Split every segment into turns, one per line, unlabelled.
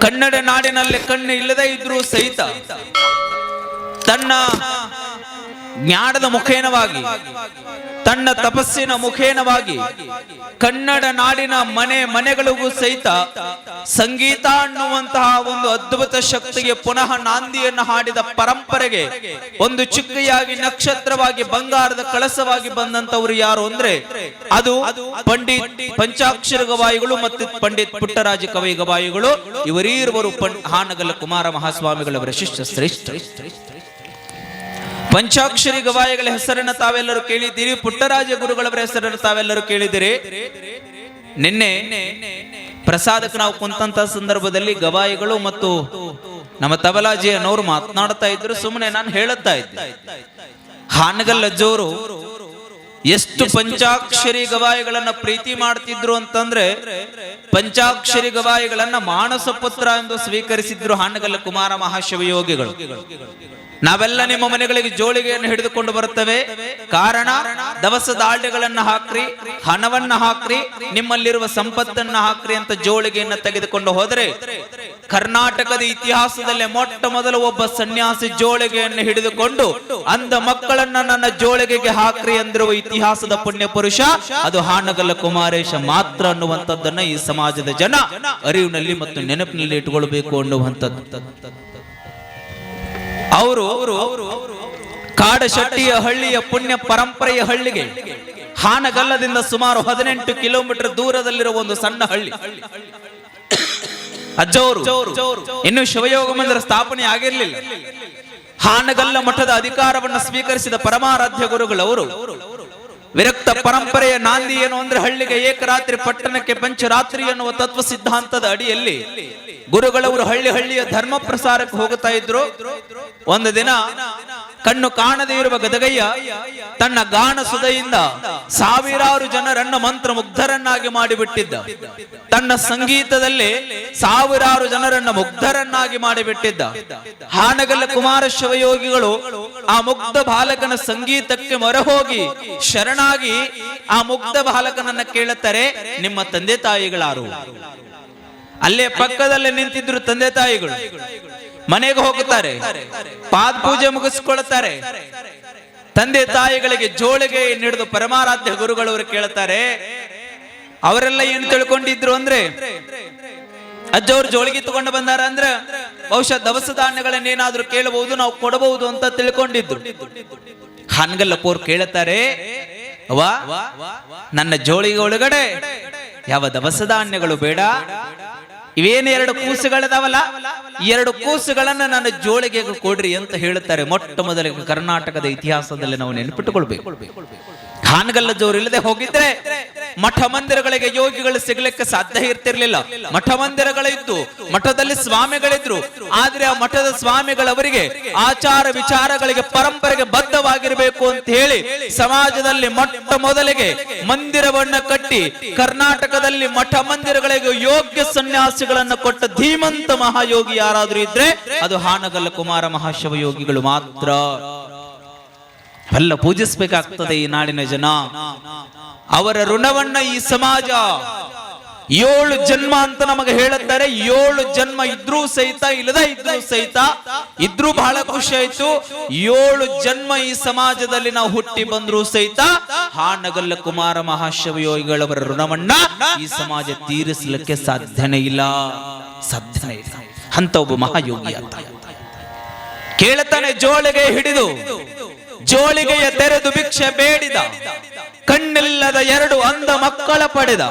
ಕನ್ನಡ ನಾಡಿನಲ್ಲಿ ಕಣ್ಣು ಇಲ್ಲದೆ ಇದ್ರೂ ಸಹಿತ ತನ್ನ ಜ್ಞಾನದ ಮುಖೇನವಾಗಿ ತನ್ನ ತಪಸ್ಸಿನ ಮುಖೇನವಾಗಿ ಕನ್ನಡ ನಾಡಿನ ಮನೆ ಮನೆಗಳಿಗೂ ಸಹಿತ ಸಂಗೀತ ಅನ್ನುವಂತಹ ಒಂದು ಅದ್ಭುತ ಶಕ್ತಿಗೆ ಪುನಃ ನಾಂದಿಯನ್ನು ಹಾಡಿದ ಪರಂಪರೆಗೆ ಒಂದು ಚುಕ್ಕಿಯಾಗಿ ನಕ್ಷತ್ರವಾಗಿ, ಬಂಗಾರದ ಕಳಸವಾಗಿ ಬಂದಂತವರು ಯಾರು ಅಂದ್ರೆ ಅದು ಪಂಡಿತ್ ಪಂಚಾಕ್ಷರ ಗವಾಯಿಗಳು ಮತ್ತು ಪಂಡಿತ್ ಪುಟ್ಟರಾಜ ಕವಿ ಗವಾಯಿಗಳು ಇವರೀರುವರು ಹಾನಗಲ ಕುಮಾರ ಮಹಾಸ್ವಾಮಿಗಳವರ ಶಿಷ್ಯ ಶ್ರೇಷ್ಠ ಪಂಚಾಕ್ಷರಿ ಗವಾಯಿಗಳ ಹೆಸರನ್ನು ತಾವೆಲ್ಲರೂ ಕೇಳಿದ್ದೀರಿ. ಪುಟ್ಟರಾಜ ಗುರುಗಳವರ ಹೆಸರನ್ನು ತಾವೆಲ್ಲರೂ ಕೇಳಿದ್ದೀರಿ. ನಿನ್ನೆ ಪ್ರಸಾದಕ್ಕೆ ನಾವು ಕುಂತಂತ ಸಂದರ್ಭದಲ್ಲಿ ಗವಾಯಿಗಳು ಮತ್ತು ನಮ್ಮ ತಬಲಾಜಿಯನ್ನವರು ಮಾತನಾಡ್ತಾ ಇದ್ರು. ಸುಮ್ಮನೆ ನಾನು ಹೇಳುತ್ತಾ ಇದ್ದೆ. ಹಾನಗಲ್ ಅಜ್ಜವರು ಎಷ್ಟು ಪಂಚಾಕ್ಷರಿ ಗವಾಯಿಗಳನ್ನ ಪ್ರೀತಿ ಮಾಡ್ತಿದ್ರು ಅಂತಂದ್ರೆ ಪಂಚಾಕ್ಷರಿ ಗವಾಯಿಗಳನ್ನ ಮಾನಸ ಪುತ್ರ ಎಂದು ಸ್ವೀಕರಿಸಿದ್ರು ಹಾನಗಲ್ಲ ಕುಮಾರ ಮಹಾಶಿವಯೋಗಿಗಳು ನಾವೆಲ್ಲ ನಿಮ್ಮ ಮನೆಗಳಿಗೆ ಜೋಳಿಗೆಯನ್ನು ಹಿಡಿದುಕೊಂಡು ಬರುತ್ತವೆ. ಕಾರಣ ದವಸ ದಾಳಿಗಳನ್ನ ಹಾಕ್ರಿ, ಹಣವನ್ನ ಹಾಕ್ರಿ, ನಿಮ್ಮಲ್ಲಿರುವ ಸಂಪತ್ತನ್ನ ಹಾಕ್ರಿ ಅಂತ ಜೋಳಿಗೆಯನ್ನ ತೆಗೆದುಕೊಂಡು ಹೋದರೆ ಕರ್ನಾಟಕದ ಇತಿಹಾಸದಲ್ಲೇ ಮೊಟ್ಟ ಮೊದಲು ಒಬ್ಬ ಸನ್ಯಾಸಿ ಜೋಳಿಗೆಯನ್ನು ಹಿಡಿದುಕೊಂಡು ಅಂದ ಮಕ್ಕಳನ್ನ ನನ್ನ ಜೋಳಿಗೆಗೆ ಹಾಕ್ರಿ ಅಂದಿರುವ ಇತಿಹಾಸದ ಪುಣ್ಯ ಪುರುಷ, ಅದು ಹಾನಗಲ್ಲ ಕುಮಾರೇಶ ಮಾತ್ರ ಅನ್ನುವಂಥದ್ದನ್ನ ಈ ಸಮಾಜದ ಜನ ಅರಿವಿನಲ್ಲಿ ಮತ್ತು ನೆನಪಿನಲ್ಲಿ ಇಟ್ಟುಕೊಳ್ಬೇಕು ಅನ್ನುವಂಥದ್ದು. ಅವರು ಕಾಡಶಟ್ಟಿಯ ಹಳ್ಳಿಯ ಪುಣ್ಯ ಪರಂಪರೆಯ ಹಳ್ಳಿಗೆ ಹಾನಗಲ್ಲದಿಂದ ಸುಮಾರು ಹದಿನೆಂಟು ಕಿಲೋಮೀಟರ್ ದೂರದಲ್ಲಿರುವ ಒಂದು ಸಣ್ಣ ಹಳ್ಳಿ. ಅಜ್ಜವರು ಇನ್ನು ಶಿವಯೋಗ ಮಂದಿರ ಸ್ಥಾಪನೆ ಆಗಿರಲಿಲ್ಲ. ಹಾನಗಲ್ಲ ಮಠದ ಅಧಿಕಾರವನ್ನು ಸ್ವೀಕರಿಸಿದ ಪರಮಾರಾಧ್ಯ ಗುರುಗಳವರು ವಿರಕ್ತ ಪರಂಪರೆಯ ನಾಂದಿ ಏನು ಅಂದ್ರೆ ಹಳ್ಳಿಗೆ ಏಕರಾತ್ರಿ ಪಟ್ಟಣಕ್ಕೆ ಪಂಚರಾತ್ರಿ ಎನ್ನುವ ತತ್ವ ಸಿದ್ಧಾಂತದ ಅಡಿಯಲ್ಲಿ ಗುರುಗಳವರು ಹಳ್ಳಿ ಹಳ್ಳಿಯ ಧರ್ಮ ಪ್ರಸಾರಕ್ಕೆ ಹೋಗುತ್ತಾ ಇದ್ರು. ಒಂದು ದಿನ ಕಣ್ಣು ಕಾಣದೇ ಇರುವ ಗದಗಯ್ಯ ತನ್ನ ಗಾನ ಸುದೆಯಿಂದ ಸಾವಿರಾರು ಜನರನ್ನ ಮಂತ್ರ ಮುಗ್ಧರನ್ನಾಗಿ ಮಾಡಿಬಿಟ್ಟಿದ್ದ. ತನ್ನ ಸಂಗೀತದಲ್ಲಿ ಸಾವಿರಾರು ಜನರನ್ನ ಮುಗ್ಧರನ್ನಾಗಿ ಮಾಡಿಬಿಟ್ಟಿದ್ದ. ಹಾನಗಲ್ಲ ಕುಮಾರ ಶಿವಯೋಗಿಗಳು ಆ ಮುಗ್ಧ ಬಾಲಕನ ಸಂಗೀತಕ್ಕೆ ಮೊರಹೋಗಿ ಶರಣಾಗಿ ಆ ಮುಗ್ಧ ಬಾಲಕನನ್ನ ಕೇಳುತ್ತಾರೆ, ನಿಮ್ಮ ತಂದೆ ತಾಯಿಗಳಾರು. ಅಲ್ಲೇ ಪಕ್ಕದಲ್ಲೇ ನಿಂತಿದ್ರು ತಂದೆ ತಾಯಿಗಳು. ಮನೆಗೆ ಹೋಗುತ್ತಾರೆ. ಪಾದ ಪೂಜೆ ಮುಗಿಸ್ಕೊಳ್ತಾರೆ. ತಂದೆ ತಾಯಿಗಳಿಗೆ ಜೋಳಿಗೆ ನಡೆದು ಪರಮಾರಾಧ್ಯ ಗುರುಗಳವರು ಕೇಳುತ್ತಾರೆ ಅವರೆಲ್ಲ ಏನು ತಿಳ್ಕೊಂಡಿದ್ರು ಅಂದ್ರೆ ಅಜ್ಜವ್ರು ಜೋಳಿಗೆ ತಗೊಂಡು ಬಂದಾರ ಅಂದ್ರ, ಬಹುಶಃ ದವಸ ಧಾನ್ಯಗಳನ್ನೇನಾದ್ರೂ ಕೇಳಬಹುದು ನಾವು ಕೊಡಬಹುದು ಅಂತ ತಿಳ್ಕೊಂಡಿದ್ರು. ಹನ್ಗಲ್ಲಪ್ಪವ್ರು ಕೇಳುತ್ತಾರೆ ಅವ್ವ, ನನ್ನ ಜೋಳಿಗೆ ಒಳಗಡೆ ಯಾವ ದವಸ ಧಾನ್ಯಗಳು ಬೇಡ ಇವೇನು ಎರಡು ಕೂಸುಗಳಿದಾವಲ್ಲ? ಎರಡು ಕೂಸುಗಳನ್ನ ನನ್ನ ಜೋಳಿಗೆ ಕೊಡ್ರಿ ಅಂತ ಹೇಳುತ್ತಾರೆ ಮೊಟ್ಟ ಮೊದಲಿಗೆ ಕರ್ನಾಟಕದ ಇತಿಹಾಸದಲ್ಲಿ ನಾವು ನೆನಪಿಟ್ಟುಕೊಳ್ಬೇಕು. ಜೋರ್ ಇಲ್ಲದೆ ಹೋಗಿದ್ರೆ ಮಠ ಮಂದಿರಗಳಿಗೆ ಯೋಗಿಗಳು ಸಿಗ್ಲಿಕ್ಕೆ ಸಾಧ್ಯ ಇರ್ತಿರ್ಲಿಲ್ಲ. ಮಠ ಮಂದಿರಗಳಿದ್ದು ಮಠದಲ್ಲಿ ಸ್ವಾಮಿಗಳಿದ್ರು. ಆದ್ರೆ ಆ ಮಠದ ಸ್ವಾಮಿಗಳವರಿಗೆ ಆಚಾರ ವಿಚಾರಗಳಿಗೆ ಪರಂಪರೆಗೆ ಬದ್ಧವಾಗಿರಬೇಕು ಅಂತ ಹೇಳಿ ಸಮಾಜದಲ್ಲಿ ಮೊಟ್ಟ ಮೊದಲಿಗೆ ಮಂದಿರವನ್ನ ಕಟ್ಟಿ ಕರ್ನಾಟಕದಲ್ಲಿ ಮಠ ಮಂದಿರಗಳಿಗೆ ಯೋಗ್ಯ ಸನ್ಯಾಸಿಗಳನ್ನ ಕೊಟ್ಟ ಧೀಮಂತ ಮಹಾಯೋಗಿ ಯಾರಾದ್ರೂ ಇದ್ರೆ ಅದು ಹಾನಗಲ್ಲ ಕುಮಾರ ಮಹಾಶಿವಯೋಗಿಗಳು ಮಾತ್ರ. ಎಲ್ಲ ಪೂಜಿಸ್ಬೇಕಾಗ್ತದೆ ಈ ನಾಡಿನ ಜನ. ಅವರ ಋಣವನ್ನ ಈ ಸಮಾಜ ಏಳು ಜನ್ಮ ಅಂತ ನಮಗೆ ಹೇಳುತ್ತಾರೆ. ಏಳು ಜನ್ಮ ಇದ್ರೂ ಸಹಿತ, ಇಲ್ಲದ ಇದ್ರೂ ಸಹಿತ, ಇದ್ರೂ ಬಹಳ ಖುಷಿ ಆಯ್ತು. ಏಳು ಜನ್ಮ ಈ ಸಮಾಜದಲ್ಲಿ ನಾವು ಹುಟ್ಟಿ ಬಂದ್ರು ಸಹಿತ ಹಾನಗಲ್ಲ ಕುಮಾರ ಮಹಾಶಿವಯೋಗಿಗಳವರ ಋಣವನ್ನ ಈ ಸಮಾಜ ತೀರಿಸಲಿಕ್ಕೆ ಸಾಧ್ಯನೇ ಇಲ್ಲ. ಸಾಧ್ಯನೇ ಇಲ್ಲ. ಅಂತ ಒಬ್ಬ ಮಹಾಯೋಗಿ ಅಂತ ಕೇಳ್ತಾನೆ ಜೋಳಿಗೆ ಹಿಡಿದು. ಜೋಳಿಗೆಯ ತೆರೆದು ಭಿಕ್ಷೆ ಬೇಡಿದ. ಕಣ್ಣಿಲ್ಲದ ಎರಡು ಅಂಧ ಮಕ್ಕಳ ಪಡೆದ.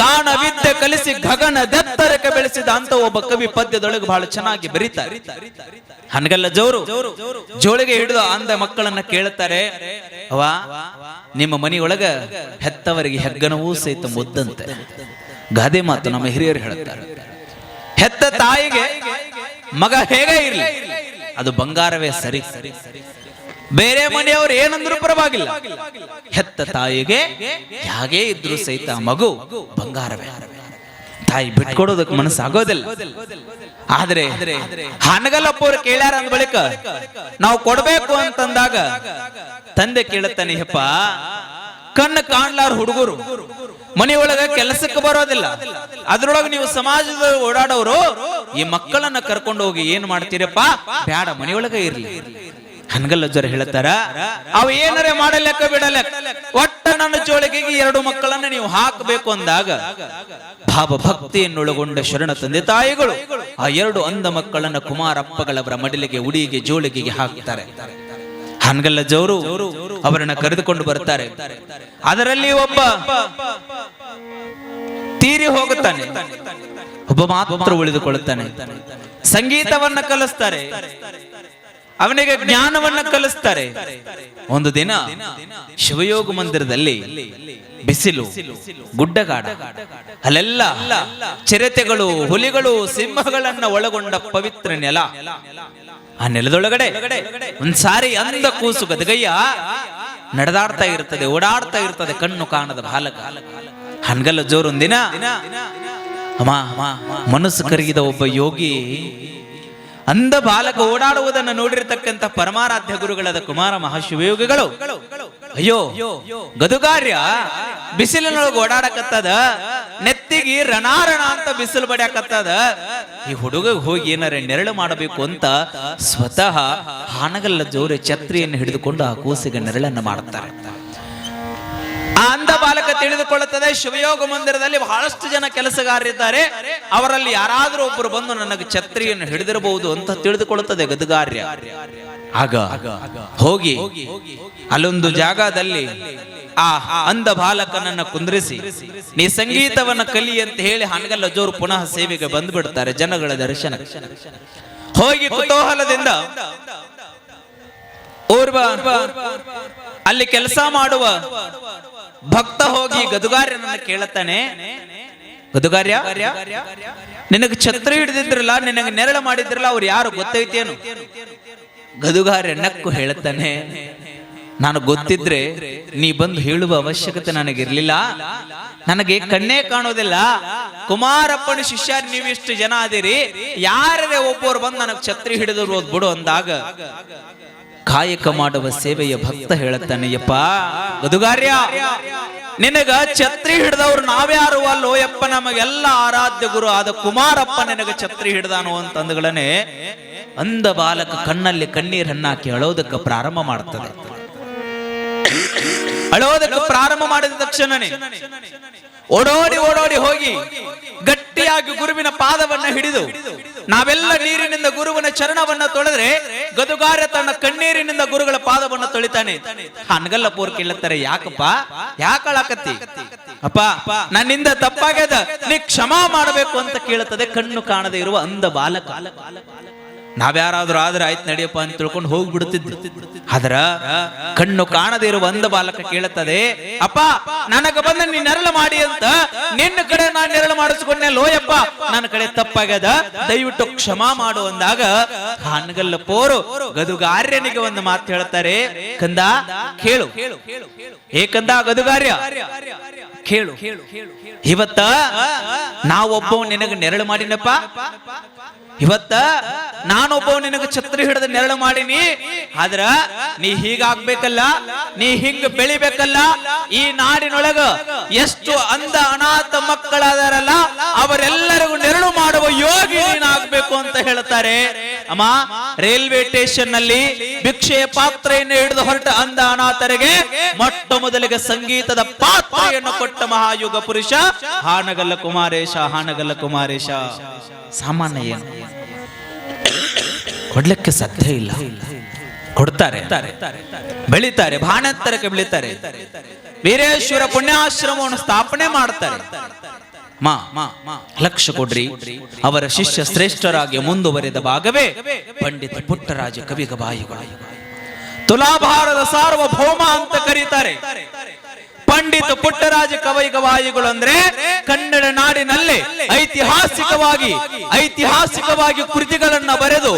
ಗಾನ ವಿದ್ಯೆ ಕಲಿಸಿ ಗಗನ ದತ್ತರಕ್ಕೆ ಬೆಳೆಸಿದ ಅಂತ ಒಬ್ಬ ಕವಿ ಪದ್ಯದೊಳಗೆ ಬಹಳ ಚೆನ್ನಾಗಿ ಬರೀತಾರೆ. ಹನಗಲ್ಲ ಜೋರು. ಜೋಳಿಗೆ ಹಿಡಿದು ಅಂಧ ಮಕ್ಕಳನ್ನ ಕೇಳುತ್ತಾರೆ ಅವಾ ನಿಮ್ಮ ಮನೆಯೊಳಗ ಹೆತ್ತವರಿಗೆ ಹೆಗ್ಗನವೂ ಸಹಿತ ಮುದ್ದಂತೆ. ಗಾದೆ ಮಾತು ನಮ್ಮ ಹಿರಿಯರು ಹೇಳುತ್ತಾರೆ. ಹೆತ್ತ ತಾಯಿಗೆ ಮಗ ಹೇಗೆ ಇರಲಿ, ಅದು ಬಂಗಾರವೇ ಸರಿ ಸರಿ ಸರಿ. ಬೇರೆ ಮನೆಯವರು ಏನಂದ್ರೂ ಪರವಾಗಿಲ್ಲ. ಹೆತ್ತ ತಾಯಿಗೆ ಹೇಗೆ ಇದ್ರು ಸಹಿತ ಮಗು ಬಂಗಾರವೇ. ತಾಯಿ ಬಿಟ್ಕೊಡೋದಕ್ಕೆ ಮನಸ್ಸಾಗೋದಿಲ್ಲ. ಆದ್ರೆ ಹನಗಲ್ಲಪ್ಪ ಅವ್ರು ಕೇಳ್ಯಾರ ಅಂದ ಬಳಿಕ ನಾವು ಕೊಡ್ಬೇಕು ಅಂತಂದಾಗ ತಂದೆ ಕೇಳುತ್ತಾನೆ ಹೆಪ್ಪ ಕಣ್ಣು ಕಾಣ್ಲಾರ ಹುಡುಗರು, ಮನೆಯೊಳಗ ಕೆಲಸಕ್ಕೆ ಬರೋದಿಲ್ಲ. ಅದ್ರೊಳಗೆ ನೀವು ಸಮಾಜದ ಓಡಾಡೋರು, ಈ ಮಕ್ಕಳನ್ನ ಕರ್ಕೊಂಡು ಹೋಗಿ ಏನ್ ಮಾಡ್ತೀರಪ್ಪ? ಬ್ಯಾಡ, ಮನೆಯೊಳಗ ಇರ್ಲಿ. ಹನಗಲ್ಲ ಜ್ವರ ಹೇಳ್ತಾರ, ಅವ ಏನಾರ ಮಾಡಲೆಕ್ಕ ಬಿಡಲೆ ಒಟ್ಟ ನನ್ನ ಜೋಳಿಗೆಗೆ ಎರಡು ಮಕ್ಕಳನ್ನ ನೀವು ಹಾಕಬೇಕು ಅಂದಾಗ ಭಾವ ಭಕ್ತಿಯನ್ನೊಳಗೊಂಡ ಶರಣ ತಂದೆ ತಾಯಿಗಳು ಆ ಎರಡು ಅಂಧ ಮಕ್ಕಳನ್ನ ಕುಮಾರಪ್ಪಗಳವರ ಮಡಿಲಿಗೆ, ಉಡಿಗೆ, ಜೋಳಿಗೆಗೆ ಹಾಕ್ತಾರೆ. ಹನಗಲ್ಲ ಜೋರು ಅವರನ್ನ ಕರೆದುಕೊಂಡು ಬರ್ತಾರೆ. ಅದರಲ್ಲಿ ಒಬ್ಬ ತೀರಿ ಹೋಗುತ್ತಾನೆ. ಒಬ್ಬ ಮಾತ್ರ ಉಳಿದುಕೊಳ್ಳುತ್ತಾನೆ. ಸಂಗೀತವನ್ನ ಕಲಿಸ್ತಾರೆ. ಅವನಿಗೆ ಜ್ಞಾನವನ್ನ ಕಲಿಸ್ತಾರೆ. ಒಂದು ದಿನ ಶಿವಯೋಗ ಮಂದಿರದಲ್ಲಿ ಬಿಸಿಲು ಗುಡ್ಡಗಾಡ ಅಲ್ಲೆಲ್ಲ ಚಿರತೆಗಳು ಹುಲಿಗಳು ಸಿಂಹಗಳನ್ನ ಒಳಗೊಂಡ ಪವಿತ್ರ ನೆಲ. ಆ ನೆಲದೊಳಗಡೆ ಒಂದ್ಸಾರಿ ಅಂದ ಕೂಸು ಗದಗಯ್ಯ ನಡೆದಾಡ್ತಾ ಇರ್ತದೆ ಓಡಾಡ್ತಾ ಇರ್ತದೆ ಕಣ್ಣು ಕಾಣದ ಬಾಲಕ. ಹನ್ಗಲ್ಲ ಜೋರೊಂದಿನ ಅಮ್ಮ ಮನಸ್ಸು ಕರಗಿದ ಒಬ್ಬ ಯೋಗಿ ಅಂದ ಬಾಲಕ ಓಡಾಡುವುದನ್ನು ನೋಡಿರತಕ್ಕಂಥ ಪರಮಾರಾಧ್ಯ ಗುರುಗಳಾದ ಕುಮಾರ ಮಹಾಶಿವಯೋಗಿಗಳು. ಅಯ್ಯೋ, ಗದುಗಾರ್ಯ, ಬಿಸಿಲಿನೊಳಗೆ ಓಡಾಡಕತ್ತದ, ನೆತ್ತಿಗೆ ರಣಾರಣ ಅಂತ ಬಿಸಿಲು ಬಡಿಯಾಕತ್ತದ. ಈ ಹುಡುಗ ಹೋಗಿ ಏನಾರ ನೆರಳು ಮಾಡಬೇಕು ಅಂತ ಸ್ವತಃ ಹಾನಗಲ್ಲ ಜೋರೆ ಛತ್ರಿಯನ್ನು ಹಿಡಿದುಕೊಂಡು ಆ ಕೂಸಿಗೆ ನೆರಳನ್ನು ಮಾಡುತ್ತಾರೆ ಆ ಬಾಲಕ ತಿಳಿದುಕೊಳ್ಳುತ್ತದೆ. ಶಿವಯೋಗ ಮಂದಿರದಲ್ಲಿ ಬಹಳಷ್ಟು ಜನ ಕೆಲಸಗಾರರಿದ್ದಾರೆ. ಅವರಲ್ಲಿ ಯಾರಾದರೂ ಒಬ್ಬರು ಬಂದು ನನಗೆ ಛತ್ರಿಯನ್ನು ಹಿಡಿದಿರಬಹುದು ಅಂತ ತಿಳಿದುಕೊಳ್ಳುತ್ತದೆ ಗದಗಾರ್ಯ. ಆಗ ಹೋಗಿ ಅಲ್ಲೊಂದು ಜಾಗದಲ್ಲಿ ಆ ಅಂಧ ಬಾಲಕನನ್ನ ಕುಂದ್ರಿಸಿ, ನೀ ಸಂಗೀತವನ್ನ ಕಲಿ ಅಂತ ಹೇಳಿ ಹನಗಲ್ಲ ಜೋರು ಪುನಃ ಸೇವೆಗೆ ಬಂದ್ಬಿಡ್ತಾರೆ ಜನಗಳ ದರ್ಶನ. ಹೋಗಿ ಕುತೂಹಲದಿಂದ ಓರ್ವ ಅಲ್ಲಿ ಕೆಲಸ ಮಾಡುವ ಭಕ್ತ ಹೋಗಿ ಗದುಗಾರ್ಯನನ್ನ ಕೇಳುತ್ತಾನೆ. ಗದುಗಾರ್ಯ, ನಿನಗೆ ಛತ್ರ ಹಿಡಿದಿದ್ರಲ್ಲ, ನಿನಗೆ ನೆರಳು ಮಾಡಿದ್ರಲ್ಲ, ಅವ್ರು ಯಾರು ಗೊತ್ತೈತೇನು? ಗದುಗಾರ್ಯ ನಕ್ಕು ಹೇಳುತ್ತಾನೆ. ನಾನು ಗೊತ್ತಿದ್ರೆ ನೀ ಬಂದು ಹೇಳುವ ಅವಶ್ಯಕತೆ ನನಗಿರ್ಲಿಲ್ಲ. ನನಗೆ ಕಣ್ಣೇ ಕಾಣೋದಿಲ್ಲ. ಕುಮಾರಪ್ಪನ ಶಿಷ್ಯ ನೀವಿಷ್ಟು ಜನ ಅದಿರಿ ಯಾರೇ ಒಬ್ಬರು ಬಂದು ನನಗೆ ಛತ್ರಿ ಹಿಡಿದ್ರು ಬಿಡು ಅಂದಾಗ, ಕಾಯಕ ಮಾಡುವ ಸೇವೆಯ ಭಕ್ತ ಹೇಳುತ್ತಾನೆ, ಯಪ್ಪ, ಗದುಗಾರ್ಯ, ನಿನಗ ಛತ್ರಿ ಹಿಡ್ದವ್ರು ನಾವ್ಯಾರು ಅಲ್ಲೋ? ಯಪ್ಪ, ನಮಗೆಲ್ಲ ಆರಾಧ್ಯ ಗುರು ಆದ ಕುಮಾರಪ್ಪ ನಿನಗ ಛತ್ರಿ ಹಿಡ್ದಾನು ಅಂತಂದ್ಗಳನೆ ಅಂದ ಬಾಲಕ ಕಣ್ಣಲ್ಲಿ ಕಣ್ಣೀರನ್ನ ಕೇಳೋದಕ್ಕೆ ಪ್ರಾರಂಭ ಮಾಡ್ತದೆ. ಅಳೋದಕ್ಕೆ ಪ್ರಾರಂಭ ಮಾಡಿದ ತಕ್ಷಣನೇ ಓಡೋಡಿ ಓಡೋಡಿ ಹೋಗಿ ಗಟ್ಟಿಯಾಗಿ ಗುರುವಿನ ಪಾದವನ್ನ ಹಿಡಿದು ನಾವೆಲ್ಲ ನೀರಿನಿಂದ ಗುರುವಿನ ಚರಣವನ್ನ ತೊಳೆದ್ರೆ ಗದುಗಾರ ತನ್ನ ಕಣ್ಣೀರಿನಿಂದ ಗುರುಗಳ ಪಾದವನ್ನ ತೊಳಿತಾನೆ. ಹನಗಲ್ಲ ಪೂರ್ ಕೇಳುತ್ತಾರೆ, ಯಾಕಪ್ಪ? ಯಾಕಳಾಕತ್ತಿ? ಅಪ್ಪ, ನನ್ನಿಂದ ತಪ್ಪಾಗ್ಯದ. ನೀ ಕ್ಷಮಾ ಮಾಡಬೇಕು ಅಂತ ಕೇಳುತ್ತದೆ. ಕಣ್ಣು ಕಾಣದೇ ಇರುವ ಅಂದ ಬಾಲಕ. ನಾವ್ಯಾರಾದ್ರೂ ಆದ್ರೆ ಆಯ್ತು ನಡಿಯಪ್ಪ ಅಂತ ತಿಳ್ಕೊಂಡು ಹೋಗ್ಬಿಡುತ್ತಿದ್ದ ಆದ್ರ ಕಣ್ಣು ಕಾಣದೇ ಇರುವ ಒಂದು ಬಾಲಕ ಕೇಳುತ್ತದೆ, ಅಪ್ಪ, ನನಗ ಬಂದ ನೀ ನೆರಳು ಮಾಡಿ ಅಂತ. ನಿನ್ನ ಕಡೆ ನಾನು ನೆರಳು ಮಾಡಿಸ್ಕೊಂಡೆ ಲೋಯಪ್ಪ ನನ್ನ ಕಡೆ ತಪ್ಪಾಗ್ಯದ. ದಯವಿಟ್ಟು ಕ್ಷಮಾ ಮಾಡು ಅಂದಾಗ ಹಾನಗಲ್ಲ ಪೋರು ಗದುಗಾರ್ಯನಿಗೆ ಒಂದು ಮಾತು ಹೇಳ್ತಾರೆ. ಕಂದ, ಕೇಳು. ಏ ಕಂದ, ಗದುಗಾರ್ಯ, ಕೇಳು. ಇವತ್ತ ನಾವೊಬ್ಬ ನಿನಗ ನೆರಳು ಮಾಡಿನಪ್ಪ. ಇವತ್ತ ನಾನೊಬ್ಬ ನಿನಗೆ ಛತ್ರಿ ಹಿಡಿದು ನೆರಳು ಮಾಡೀನಿ. ಆದ್ರ ನೀ ಹೀಗಾಗ್ಬೇಕಲ್ಲ, ನೀ ಹಿಂಗ್ ಬೆಳಿಬೇಕಲ್ಲ, ಈ ನಾಡಿನೊಳಗ ಎಷ್ಟು ಅಂದ ಅನಾಥ ಮಕ್ಕಳಾದಾರಲ್ಲ, ಅವರೆಲ್ಲರಿಗೂ ನೆರಳು ಮಾಡುವ ಯೋಗಿ ನೀನಾಗ್ಬೇಕು ಅಂತ ಹೇಳ್ತಾರೆ. ಅಮ್ಮ, ರೈಲ್ವೆ ಸ್ಟೇಷನ್ನಲ್ಲಿ ಭಿಕ್ಷೆಯ ಪಾತ್ರೆಯನ್ನು ಹಿಡಿದು ಹೊರಟ ಅಂದ ಅನಾಥರಿಗೆ ಮೊಟ್ಟ ಮೊದಲಿಗೆ ಸಂಗೀತದ ಪಾತ್ರೆಯನ್ನು ಕೊಟ್ಟ ಮಹಾಯುಗ ಪುರುಷ ಹಾನಗಲ್ಲ ಕುಮಾರೇಶ ಹಾನಗಲ್ಲ ಕುಮಾರೇಶ. ಸಾಮಾನ್ಯ ಏನು? ಕೊಡ್ಲಿಕ್ಕೆ ಸಾಧ್ಯ ಇಲ್ಲ. ಕೊಡ್ತಾರೆ. ಬೆಳಿತಾರೆ ಭಾಣತ್ತರಕ್ಕೆ ಬೆಳಿತಾರೆ. ವೀರೇಶ್ವರ ಪುಣ್ಯಾಶ್ರಮವನ್ನು ಸ್ಥಾಪನೆ ಮಾಡ್ತಾರೆ. ಮಾ, ಲಕ್ಷ ಕೊಡ್ರಿ. ಅವರ ಶಿಷ್ಯ ಶ್ರೇಷ್ಠರಾಗಿ ಮುಂದುವರೆದ ಭಾಗವೇ ಪಂಡಿತ ಪುಟ್ಟರಾಜ ಕವಿಗಬಾಯಿಗಳು. ತುಲಾಭಾರದ ಸಾರ್ವಭೌಮ ಅಂತ ಕರೀತಾರೆ. ಪಂಡಿತ ಪುಟ್ಟರಾಜ ಕವೈಗವಾಯಿಗಳು ಅಂದ್ರೆ ಕನ್ನಡ ನಾಡಿನಲ್ಲಿ ಐತಿಹಾಸಿಕವಾಗಿ ಐತಿಹಾಸಿಕವಾಗಿ ಕೃತಿಗಳನ್ನ ಬರೆದು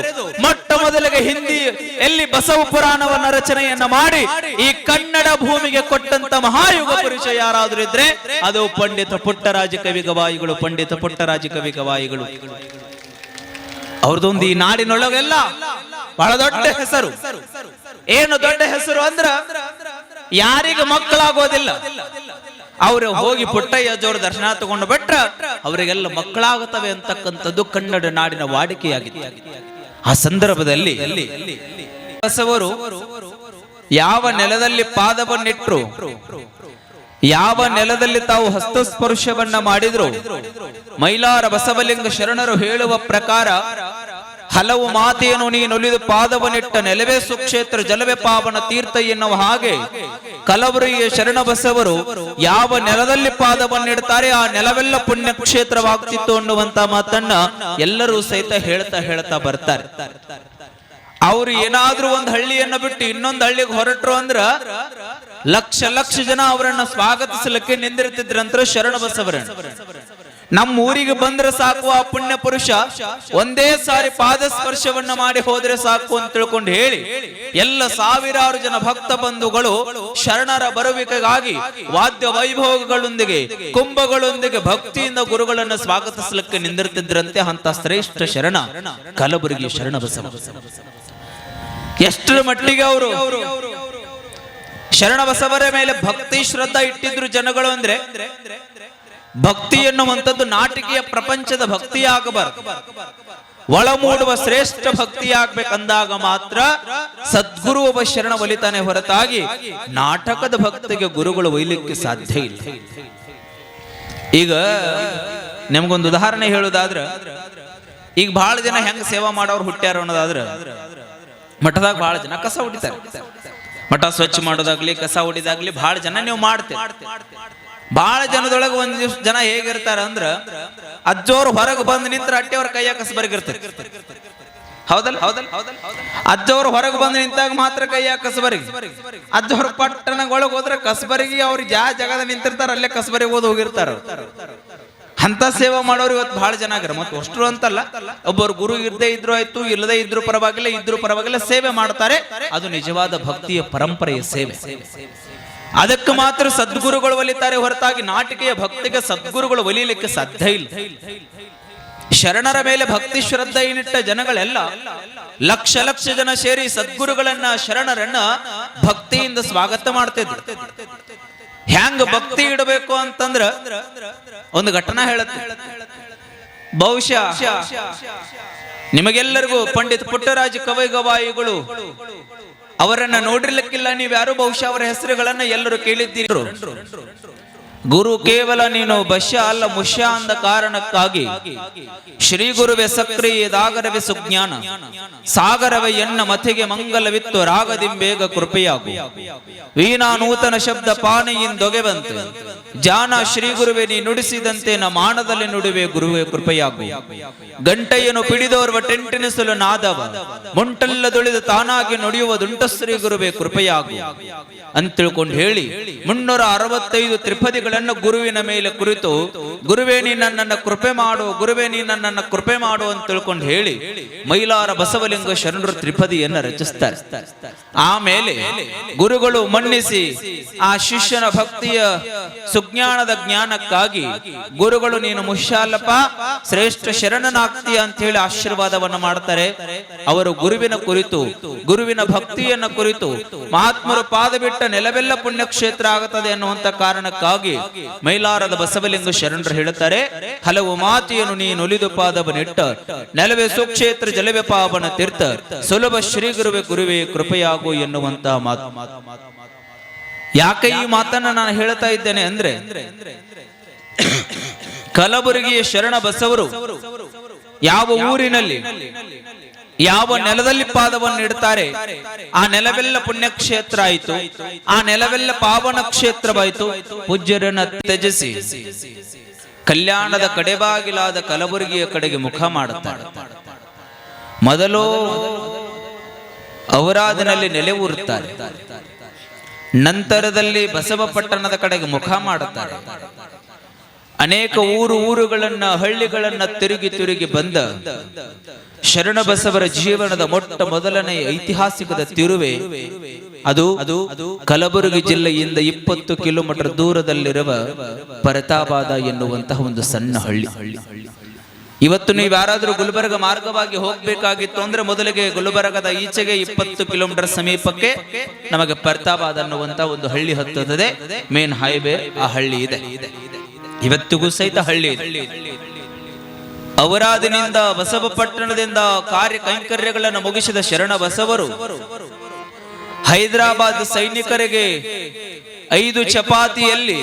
ಮೊಟ್ಟ ಮೊದಲಿಗೆ ಹಿಂದಿ ಎಲ್ಲಿ ಬಸವ ಪುರಾಣವನ್ನ ರಚನೆಯನ್ನ ಮಾಡಿ ಈ ಕನ್ನಡ ಭೂಮಿಗೆ ಕೊಟ್ಟಂತ ಮಹಾಯುಗ ಪುರುಷ ಯಾರಾದ್ರೂ ಇದ್ರೆ ಅದು ಪಂಡಿತ ಪುಟ್ಟರಾಜ ಕವಿಗವಾಯಿಗಳು ಪಂಡಿತ ಪುಟ್ಟರಾಜ ಕವಿಗವಾಯಿಗಳು ಅವ್ರದೊಂದು ಈ ನಾಡಿನೊಳಗೆಲ್ಲ ಬಹಳ ದೊಡ್ಡ ಹೆಸರು. ಏನು ದೊಡ್ಡ ಹೆಸರು ಅಂದ್ರ ಯಾರಿಗೆ ಮಕ್ಕಳಾಗೋದಿಲ್ಲ. ಅವರು ಹೋಗಿ ಪುಟ್ಟಯ್ಯ ಜೋರ ದರ್ಶನ ತಗೊಂಡು ಬಿಟ್ರ ಅವರಿಗೆಲ್ಲ ಮಕ್ಕಳಾಗುತ್ತವೆ ಅಂತಕ್ಕಂಥದ್ದು ಕನ್ನಡ ನಾಡಿನ ವಾಡಿಕೆಯಾಗಿತ್ತು. ಆ ಸಂದರ್ಭದಲ್ಲಿ ಬಸವರು ಯಾವ ನೆಲದಲ್ಲಿ ಪಾದವನ್ನಿಟ್ರು, ಯಾವ ನೆಲದಲ್ಲಿ ತಾವು ಹಸ್ತಸ್ಪರ್ಶವನ್ನ ಮಾಡಿದ್ರು, ಮೈಲಾರ ಬಸವಲಿಂಗ ಶರಣರು ಹೇಳುವ ಪ್ರಕಾರ ಹಲವು ಮಾತೆಯನ್ನು ನೀನೊಲಿದು ಪಾದವನಿಟ್ಟ ನೆಲವೇ ಸುಕ್ಷೇತ್ರ ಜಲವೇ ಪಾವನ ತೀರ್ಥ ಎನ್ನುವ ಹಾಗೆ ಕಲಬುರಗಿಯ ಶರಣ ಬಸವರು ಯಾವ ನೆಲದಲ್ಲಿ ಪಾದವನ್ನಿಡ್ತಾರೆ ಆ ನೆಲವೆಲ್ಲ ಪುಣ್ಯ ಕ್ಷೇತ್ರವಾಗ್ತಿತ್ತು ಅನ್ನುವಂತ ಮಾತನ್ನ ಎಲ್ಲರೂ ಸಹಿತ ಹೇಳ್ತಾ ಹೇಳ್ತಾ ಬರ್ತಾರೆ. ಅವ್ರು ಏನಾದ್ರೂ ಒಂದ್ ಹಳ್ಳಿಯನ್ನ ಬಿಟ್ಟು ಇನ್ನೊಂದ್ ಹಳ್ಳಿಗೆ ಹೊರಟ್ರು ಅಂದ್ರ ಲಕ್ಷ ಲಕ್ಷ ಜನ ಅವರನ್ನ ಸ್ವಾಗತಿಸಲಿಕ್ಕೆ ಶರಣ ಬಸವರನ್ನ ನಮ್ಮ ಊರಿಗೆ ಬಂದ್ರೆ ಸಾಕು ಆ ಪುಣ್ಯ ಪುರುಷ. ಒಂದೇ ಸಾರಿ ಪಾದ ಸ್ಪರ್ಶವನ್ನ ಮಾಡಿ ಹೋದ್ರೆ ಸಾಕು ಅಂತ ತಿಳ್ಕೊಂಡು ಹೇಳಿ. ಎಲ್ಲ ಸಾವಿರಾರು ಜನ ಭಕ್ತ ಬಂಧುಗಳು ಶರಣರ ಬರುವಿಕೆಗಾಗಿ ವಾದ್ಯ ವೈಭವಗಳೊಂದಿಗೆ ಕುಂಭಗಳೊಂದಿಗೆ ಭಕ್ತಿಯಿಂದ ಗುರುಗಳನ್ನ ಸ್ವಾಗತಿಸಲಿಕ್ಕೆ ನಿಂದಿರ್ತಿದ್ರಂತೆ ಅಂತ ಶ್ರೇಷ್ಠ ಶರಣ ಕಲಬುರಗಿ ಶರಣ ಬಸವ. ಎಷ್ಟರ ಮಟ್ಟಿಗೆ ಅವರು ಶರಣ ಬಸವರ ಮೇಲೆ ಭಕ್ತಿ ಶ್ರದ್ಧಾ ಇಟ್ಟಿದ್ರು ಜನಗಳು ಅಂದ್ರೆ ಭಕ್ತಿ ಎನ್ನುವಂಥದ್ದು ನಾಟಿಕೆಯ ಪ್ರಪಂಚದ ಭಕ್ತಿಯಾಗಬಾರದು. ಒಳ ಮೂಡುವ ಶ್ರೇಷ್ಠ ಭಕ್ತಿಯಾಗಬೇಕಂದಾಗ ಮಾತ್ರ ಸದ್ಗುರು ಒಬ್ಬ ಶರಣ ಒಲಿತಾನೆ ಹೊರತಾಗಿ ನಾಟಕದ ಭಕ್ತಿಗೆ ಗುರುಗಳು ಒಯ್ಲಿಕ್ಕೆ ಸಾಧ್ಯ ಇಲ್ಲ. ಈಗ ನಿಮ್ಗೊಂದು ಉದಾಹರಣೆ ಹೇಳುದಾದ್ರ, ಈಗ ಬಹಳ ಜನ ಹೆಂಗ್ ಸೇವಾ ಮಾಡೋರು ಹುಟ್ಟ್ಯಾರ ಅನ್ನೋದಾದ್ರ, ಮಠದಾಗ ಬಹಳ ಜನ ಕಸ ಹೊಡಿತಾರೆ. ಮಠ ಸ್ವಚ್ಛ ಮಾಡೋದಾಗ್ಲಿ, ಕಸ ಹೊಡಿದಾಗ್ಲಿ ಬಹಳ ಜನ ನೀವು ಮಾಡ್ತೀರಿ. ಬಹಳ ಜನದೊಳಗೆ ಒಂದ್ ದಿವ್ಸ ಜನ ಹೇಗಿರ್ತಾರ ಅಂದ್ರ ಅಜ್ಜೋರು ಹೊರಗೆ ಬಂದು ನಿಂತ್ರ ಅಟ್ಟೆಯವ್ರ ಕೈಯ ಕಸಬರಿಗಿರ್ತಾರೆ ಹೌದಲ್ ಹೌದಲ್ಲ? ಅಜ್ಜವ್ರು ಹೊರಗೆ ಬಂದು ನಿಂತಾಗ ಮಾತ್ರ ಕೈಯ ಕಸಬರಿಗೆ ಅಜ್ಜವ್ರ ಪಟ್ಟಣಗ ಒಳಗೆ ಹೋದ್ರೆ ಕಸಬರಿಗೆ ಅವ್ರಿಗೆ ಯಾ ಜಾಗದ ನಿಂತಿರ್ತಾರ ಅಲ್ಲೇ ಕಸಬರಿಗೆ ಓದ್ ಹೋಗಿರ್ತಾರ. ಅಂತ ಸೇವಾ ಮಾಡೋರು ಇವತ್ತು ಬಹಳ ಜನ ಆಗ್ಯಾರ. ಮತ್ತೆ ಅಷ್ಟ್ರು ಅಂತಲ್ಲ ಒಬ್ಬರು ಗುರು ಇರದೇ ಇದ್ರು ಆಯ್ತು ಇಲ್ಲದೆ ಇದ್ರು ಪರವಾಗಿಲ್ಲ ಇದ್ರು ಪರವಾಗಿಲ್ಲ, ಸೇವೆ ಮಾಡ್ತಾರೆ. ಅದು ನಿಜವಾದ ಭಕ್ತಿಯ ಪರಂಪರೆಯ ಸೇವೆ. ಅದಕ್ಕೆ ಮಾತ್ರ ಸದ್ಗುರುಗಳು ಒಲಿತಾರೆ ಹೊರತಾಗಿ ನಾಟಿಕೆಯ ಭಕ್ತಿಗೆ ಸದ್ಗುರುಗಳು ಒಲಿಯಲಿಕ್ಕೆ ಸಾಧ್ಯ ಇಲ್ಲ. ಶರಣರ ಮೇಲೆ ಭಕ್ತಿ ಶ್ರದ್ಧೆ ಏನಿಟ್ಟ ಜನಗಳೆಲ್ಲ ಲಕ್ಷ ಲಕ್ಷ ಜನ ಸೇರಿ ಸದ್ಗುರುಗಳನ್ನ ಶರಣರನ್ನ ಭಕ್ತಿಯಿಂದ ಸ್ವಾಗತ ಮಾಡ್ತಿದ್ರು. ಹ್ಯಾಂಗ ಭಕ್ತಿ ಇಡಬೇಕು ಅಂತಂದ್ರ ಒಂದು ಘಟನೆ ಹೇಳುತ್ತೆ. ಬಹುಶಃ ನಿಮಗೆಲ್ಲರಿಗೂ ಪಂಡಿತ್ ಪುಟ್ಟರಾಜ ಕವೈ ಗವಾಯಿಗಳು ಅವರನ್ನ ನೋಡಿರ್ಲಿಕ್ಕಿಲ್ಲ ನೀವ್ಯಾರು ಬಹುಶಃ ಅವರ ಹೆಸರುಗಳನ್ನ ಎಲ್ಲರೂ ಕೇಳಿದ್ದೀರು. ಗುರು ಕೇವಲ ನೀನು ಬಶ್ಯ ಅಲ್ಲ ಮುಷ್ಯ ಅಂದ ಕಾರಣಕ್ಕಾಗಿ ಶ್ರೀ ಗುರುವೆ ಸಕ್ರಿಯದಾಗರವೆ ಸುಜ್ಞಾನ. ಸಾಗರವೇ ಎನ್ನ ಮತಿಗೆ ಮಂಗಲವಿತ್ತು ರಾಗದಿಂಬೇಗ ಕೃಪೆಯಾಗು. ವೀಣಾ ನೂತನ ಶಬ್ದ ಪಾನೆಯಿಂದೊಗೆ ಬಂತು ಜಾನ ಶ್ರೀ ಗುರುವೆ ನೀ ನುಡಿಸಿದಂತೆ ಮಾನದಲ್ಲಿ ನುಡುವೆ ಗುರುವೆ ಕೃಪೆಯಾಗು. ಗಂಟೆಯನ್ನು ಪಿಡಿದೋರ್ವ ಟೆಂಟೆನಿಸಲು ನಾದವ. ಮುಂಟಲ್ಲದೊಳಿದು ತಾನಾಗಿ ನುಡಿಯುವ ದುಂಟ ಶ್ರೀ ಗುರುವೆ ಕೃಪೆಯಾಗು. ಅಂತ ತಿಳ್ಕೊಂಡು ಹೇಳಿ, ಮುನ್ನೂರ ಅರವತ್ತೈದು ತ್ರಿಪದಿಗಳನ್ನು ಗುರುವಿನ ಮೇಲೆ ಕುರಿತು, ಗುರುವೇ, ನೀ ನನ್ನನ್ನು ಕೃಪೆ ಮಾಡು, ಗುರುವೇ, ನೀ ನನ್ನನ್ನು ಕೃಪೆ ಮಾಡು ಅಂತ ತಿಳ್ಕೊಂಡು ಹೇಳಿ ಮೈಲಾರ ಬಸವಲಿಂಗ ಶರಣರು ತ್ರಿಪದಿಯನ್ನ ರಚಿಸ್ತಾರೆ. ಆಮೇಲೆ ಗುರುಗಳು ಮನ್ನಿಸಿ ಆ ಶಿಷ್ಯನ ಭಕ್ತಿಯ ಸುಜ್ಞಾನದ ಜ್ಞಾನಕ್ಕಾಗಿ ಗುರುಗಳು, ನೀನು ಮುಷ್ಯಾಲಪ್ಪ, ಶ್ರೇಷ್ಠ ಶರಣನಾಗ್ತೀಯ ಅಂತ ಹೇಳಿ ಆಶೀರ್ವಾದವನ್ನ ಮಾಡ್ತಾರೆ. ಅವರು ಗುರುವಿನ ಕುರಿತು, ಗುರುವಿನ ಭಕ್ತಿಯನ್ನ ಕುರಿತು ಮಹಾತ್ಮರು ಪಾದ ಬಿಟ್ಟ ನೆಲವೆಲ್ಲ ಪುಣ್ಯಕ್ಷೇತ್ರ ಆಗುತ್ತದೆ ಅನ್ನುವಂತ ಕಾರಣಕ್ಕಾಗಿ ಮೈಲಾರದ ಬಸವಲಿಂಗ ಶರಣರು ಹೇಳುತ್ತಾರೆ, ಹಲವು ಮಾತೆಯನ್ನು ನೀನು ಪಾದವ ನೆಟ್ಟ ನೆಲವೆ ಸುಕ್ಷೇತ್ರ ಜಲವೆ ಪಾವನ ತೀರ್ಥ, ಸುಲಭ ಶ್ರೀ ಗುರುವೆ ಗುರುವೇ ಕೃಪೆಯಾಗು ಎನ್ನುವಂತ ಮಾತು. ಯಾಕೆ ಈ ಮಾತನ್ನ ನಾನು ಹೇಳ್ತಾ ಇದ್ದೇನೆ ಅಂದ್ರೆ, ಕಲಬುರಗಿಯ ಶರಣ ಬಸವರು ಯಾವ ಊರಿನಲ್ಲಿ ಯಾವ ನೆಲದಲ್ಲಿ ಪಾದವನ್ನು ಇಡ್ತಾರೆ? ಆ ನೆಲವೆಲ್ಲ ಪುಣ್ಯಕ್ಷೇತ್ರ ಆಯಿತು. ಆ ನೆಲವೆಲ್ಲ ಪಾವನ ಕ್ಷೇತ್ರವಾಯಿತು ಪೂಜ್ಯರನ್ನ ತ್ಯಜಿಸಿ. ಕಲ್ಯಾಣದ ಕಡೆಬಾಗಿಲಾದ ಕಲಬುರಗಿಯ ಕಡೆಗೆ ಮುಖ ಮಾಡುತ್ತಾರೆ. ಮೊದಲು ಅವರಾಧನಲ್ಲಿ ನೆಲೆ ಊರುತ್ತಾರೆ. ನಂತರದಲ್ಲಿ ಬಸವಪಟ್ಟಣದ ಕಡೆಗೆ ಮುಖ ಮಾಡುತ್ತಾರೆ. ಅನೇಕ ಊರು ಊರುಗಳನ್ನ, ಹಳ್ಳಿಗಳನ್ನ ತಿರುಗಿ ತಿರುಗಿ ಬಂದ ಶರಣಬಸವರ ಜೀವನದ ಮೊಟ್ಟ ಮೊದಲನೆಯ ಐತಿಹಾಸಿಕದ ತಿರುವೆ ಅದು ಅದು ಕಲಬುರಗಿ ಜಿಲ್ಲೆಯಿಂದ ಇಪ್ಪತ್ತು ಕಿಲೋಮೀಟರ್ ದೂರದಲ್ಲಿರುವ ಪರತಾಬಾದ ಎನ್ನುವಂತಹ ಒಂದು ಸಣ್ಣ ಹಳ್ಳಿ. ಇವತ್ತು ನೀವು ಯಾರಾದರೂ ಗುಲ್ಬರ್ಗ ಮಾರ್ಗವಾಗಿ ಹೋಗ್ಬೇಕಾಗಿತ್ತು ಅಂದ್ರೆ ಮೊದಲಿಗೆ ಗುಲ್ಬರ್ಗದ ಈಚೆಗೆ ಇಪ್ಪತ್ತು ಕಿಲೋಮೀಟರ್ ಸಮೀಪಕ್ಕೆ ನಮಗೆ ಪರ್ತಾಬಾದ್ ಅನ್ನುವಂತ ಒಂದು ಹಳ್ಳಿ ಹತ್ತುತ್ತದೆ. ಮೇನ್ ಹೈವೇ ಆ ಹಳ್ಳಿ ಇದೆ. ಇವತ್ತಿಗೂ ಸಹಿತ ಹಳ್ಳಿ ಅವರಾದಿನಿಂದ ಬಸವ ಪಟ್ಟಣದಿಂದ ಕಾರ್ಯ ಕೈಂಕರ್ಯಗಳನ್ನು ಮುಗಿಸಿದ ಶರಣ ಬಸವರು ಹೈದರಾಬಾದ್ ಸೈನಿಕರಿಗೆ ಐದು ಚಪಾತಿಯಲ್ಲಿ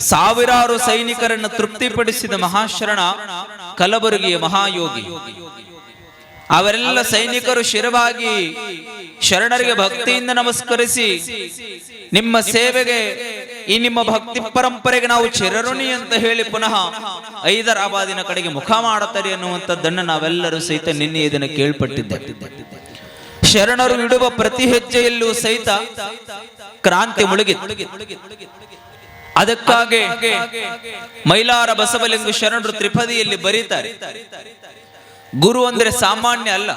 ಸಾವಿರಾರು ಸೈನಿಕರನ್ನು ತೃಪ್ತಿಪಡಿಸಿದ ಮಹಾಶರಣ ಕಲಬುರಗಿಯ ಮಹಾಯೋಗಿ. ಅವರೆಲ್ಲ ಸೈನಿಕರು ಶಿರವಾಗಿ ಶರಣರಿಗೆ ಭಕ್ತಿಯಿಂದ ನಮಸ್ಕರಿಸಿ ನಿಮ್ಮ ಸೇವೆಗೆ ಈ ನಿಮ್ಮ ಭಕ್ತಿ ಪರಂಪರೆಗೆ ನಾವು ಚಿರಋಣಿ ಅಂತ ಹೇಳಿ ಪುನಃ ಹೈದರಾಬಾದಿನ ಕಡೆಗೆ ಮುಖ ಮಾಡುತ್ತಾರೆ ಅನ್ನುವಂಥದ್ದನ್ನು ನಾವೆಲ್ಲರೂ ಸಹಿತ ನಿನ್ನೆ ಇದನ್ನು ಕೇಳ್ಪಟ್ಟಿದ್ದೆ. ಶರಣರು ಇಡುವ ಪ್ರತಿ ಹೆಜ್ಜೆಯಲ್ಲೂ ಸಹಿತ ಕ್ರಾಂತಿ ಮುಳುಗಿ ಅದಕ್ಕಾಗಿ ಮೈಲಾರ ಬಸವಲಿಂಗ ಶರಣರು ತ್ರಿಪದಿಯಲ್ಲಿ ಬರೀತಾರೆ. ಗುರು ಅಂದ್ರೆ ಸಾಮಾನ್ಯ ಅಲ್ಲ,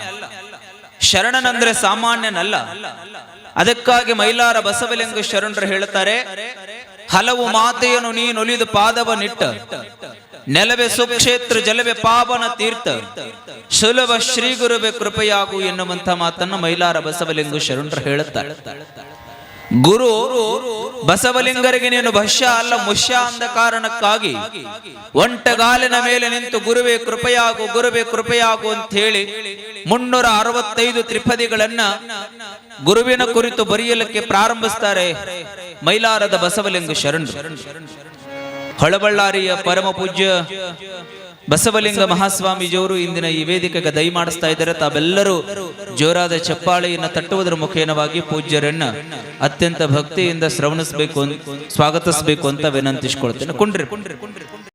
ಶರಣನಂದ್ರೆ ಸಾಮಾನ್ಯನಲ್ಲ. ಅದಕ್ಕಾಗಿ ಮೈಲಾರ ಬಸವಲಿಂಗ ಶರಣರು ಹೇಳುತ್ತಾರೆ ಹಲವು ಮಾತೆಯನ್ನು ನೀನೊಲಿದು ಪಾದವನಿಟ್ಟ ನೆಲವೇ ಸುಕ್ಷೇತ್ರ, ಜಲವೆ ಪಾವನ ತೀರ್ಥ. ಸುಲಭ ಶ್ರೀ ಗುರುವೆ ಕೃಪೆಯಾಗು ಎನ್ನುವಂತ ಮಾತನ್ನ ಮೈಲಾರ ಬಸವಲಿಂಗು ಶರಣರು ಹೇಳುತ್ತಾರೆ ಗುರು, ಬಸವಲಿಂಗರಿಗೆ ನೀನು ಭಷ್ಯ ಅಲ್ಲ ಮುಷ್ಯ ಅಂದ ಕಾರಣಕ್ಕಾಗಿ ಒಂಟಗಾಲಿನ ಮೇಲೆ ನಿಂತು ಗುರುವೇ ಕೃಪೆಯಾಗು, ಗುರುವೆ ಕೃಪೆಯಾಗು ಅಂತ ಹೇಳಿ ಮುನ್ನೂರ ಅರವತ್ತೈದು ತ್ರಿಪದಿಗಳನ್ನ ಗುರುವಿನ ಕುರಿತು ಬರೆಯಲಿಕ್ಕೆ ಪ್ರಾರಂಭಿಸ್ತಾರೆ. ಮೈಲಾರದ ಬಸವಲಿಂಗ ಶರಣರು. ಹೊಳಬಳ್ಳಾರಿಯ ಪರಮ ಪೂಜ್ಯ ಬಸವಲಿಂಗ ಮಹಾಸ್ವಾಮೀಜಿಯವರು ಇಂದಿನ ಈ ವೇದಿಕೆಗೆ ದಯ ಮಾಡಿಸ್ತಾ ಇದ್ದಾರೆ. ತಾವೆಲ್ಲರೂ ಜೋರಾದ ಚಪ್ಪಾಳೆಯನ್ನು ತಟ್ಟುವುದರ ಮುಖೇನವಾಗಿ ಪೂಜ್ಯರನ್ನ ಅತ್ಯಂತ ಭಕ್ತಿಯಿಂದ ಶ್ರವಣಿಸಬೇಕು ಸ್ವಾಗತಿಸಬೇಕು ಅಂತ ವಿನಂತಿಸ್ಕೊಳ್ತೇನೆ. ಕುಂಡ್ರಿ ಕುಂಡ್ರಿ.